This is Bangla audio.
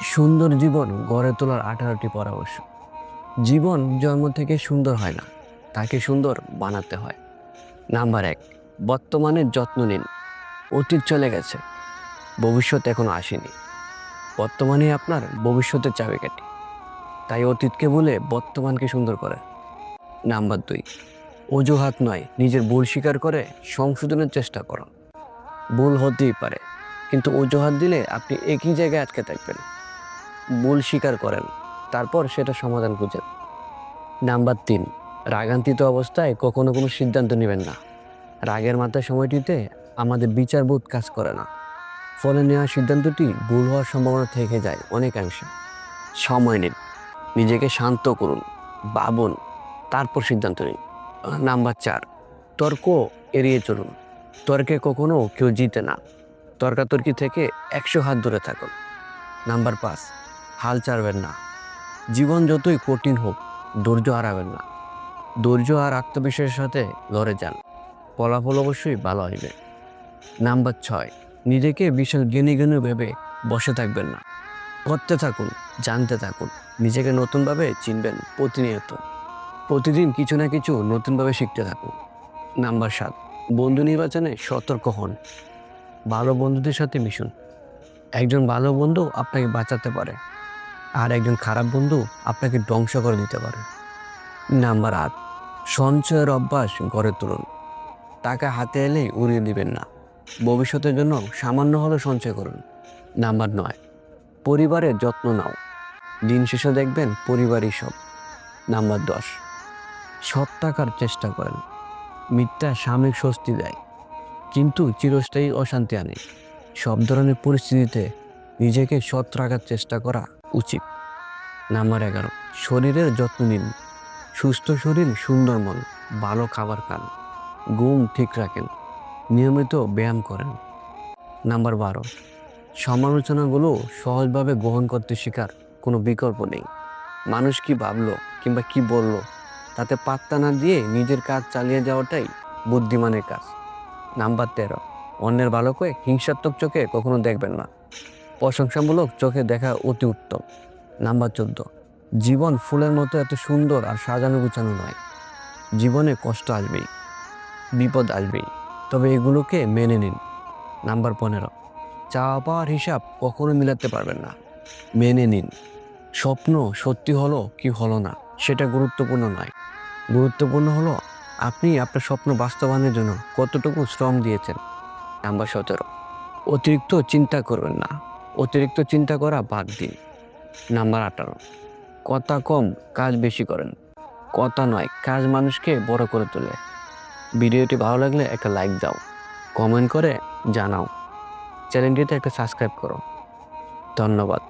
সুন্দর জীবন গড়ে তোলার আঠারোটি পরামর্শ। জীবন জন্ম থেকে সুন্দর হয় না, তাকে সুন্দর বানাতে হয়। নাম্বার এক বর্তমানের যত্ন নিন। অতীত চলে গেছে, ভবিষ্যৎ এখনও আসেনি। বর্তমানে আপনার ভবিষ্যতের চাবিকাঠি। তাই অতীতকে বলে বর্তমানকে সুন্দর করে নাম্বার দুই, অজুহাত নয়, নিজের ভুল স্বীকার করে সংশোধনের চেষ্টা করুন। ভুল হতেই পারে, কিন্তু অজুহাত দিলে আপনি একই জায়গায় আটকে থাকবেন। ভুল স্বীকার করেন। তারপর সেটা সমাধান খুঁজেন। নাম্বার তিন, রাগান্বিত অবস্থায় কখনো কোনো সিদ্ধান্ত নেবেন না। রাগের মাথায় সময়টিতে আমাদের বিচারবোধ কাজ করে না। ফলে নেওয়া সিদ্ধান্তটি ভুল হওয়ার সম্ভাবনা থেকে যায় অনেকাংশে। সময় নিন, নিজেকে শান্ত করুন, ভাবুন, তারপর সিদ্ধান্ত নিন। নাম্বার চার, তর্ক এড়িয়ে চলুন। তর্কে কখনো কেউ জিতে না। তর্কাতর্কি থেকে একশো হাত দূরে থাকুন। নাম্বার পাঁচ হাল ছাড়বেন না। জীবন যতই কঠিন হোক, ধৈর্য হারাবেন না। ধৈর্য আর আত্মবিশ্বাসের সাথে লড়ে যান। ফলাফল অবশ্যই ভালো হইবে নাম্বার ছয়, নিজেকে বিশাল জ্ঞানী জ্ঞানী ভেবে বসে থাকবেন না। করতে থাকুন, জানতে থাকুন। নিজেকে নতুনভাবে চিনবেন প্রতিনিয়ত। প্রতিদিন কিছু না কিছু নতুনভাবে শিখতে থাকুন। নাম্বার সাত, বন্ধু নির্বাচনে সতর্ক হন। ভালো বন্ধুদের সাথে মিশুন। একজন ভালো বন্ধু আপনাকে বাঁচাতে পারে। আর একজন খারাপ বন্ধু আপনাকে ধ্বংস করে দিতে পারে। নাম্বার আট, সঞ্চয়ের অভ্যাস গড়ে তুলুন। টাকা হাতে এলেই উড়িয়ে দিবেন না। ভবিষ্যতের জন্য সামান্য হলেও সঞ্চয় করুন। নাম্বার নয়, পরিবারের যত্ন নাও। দিন শেষে দেখবেন পরিবারই সব। নাম্বার দশ, সৎ টাকার চেষ্টা করেন। মিথ্যা সাময়িক স্বস্তি দেয়, কিন্তু চিরস্থায়ী অশান্তি আনে। সব ধরনের পরিস্থিতিতে নিজেকে সৎ রাখার চেষ্টা করা উচিত। নাম্বার এগারো, শরীরের যত্ন নিন। সুস্থ শরীর, সুন্দর মন, ভালো খাবার খান। ঘুম ঠিক রাখেন। নিয়মিত ব্যায়াম করেন। নাম্বার বারো, সমালোচনাগুলো সহজভাবে গ্রহণ করতে শেখার কোনো বিকল্প নেই। মানুষ কি ভাবলো কিংবা কি বলল, তাতে পাত্তা না দিয়ে নিজের কাজ চালিয়ে যাওয়াটাই বুদ্ধিমানের কাজ। নাম্বার তেরো, অন্যের ভালোকে হিংসাত্মক চোখে কখনো দেখবেন না। প্রশংসামূলক চোখে দেখা অতি উত্তম। নাম্বার চোদ্দ। জীবন ফুলের মতো এত সুন্দর আর সাজানো গুছানো নয়। জীবনে কষ্ট আসবেই, বিপদ আসবেই, তবে এগুলোকে মেনে নিন। নাম্বার পনেরো। চাওয়া পাওয়ার হিসাব কখনো মিলাতে পারবেন না। মেনে নিন। স্বপ্ন সত্যি হলো কি হলো না, সেটা গুরুত্বপূর্ণ নয়। গুরুত্বপূর্ণ হলো আপনি আপনার স্বপ্ন বাস্তবায়নের জন্য কতটুকু শ্রম দিয়েছেন। নাম্বার সতেরো। অতিরিক্ত চিন্তা করবেন না। অতিরিক্ত চিন্তা করা বাদ দিন। নাম্বার আঠারো। কথা কম, কাজ বেশি করেন। কথা নয়, কাজ মানুষকে বড় করে তোলে। ভিডিওটি ভালো লাগলে একটা লাইক দাও, কমেন্ট করে জানাও। চ্যানেলটিতে একটা সাবস্ক্রাইব করো। ধন্যবাদ।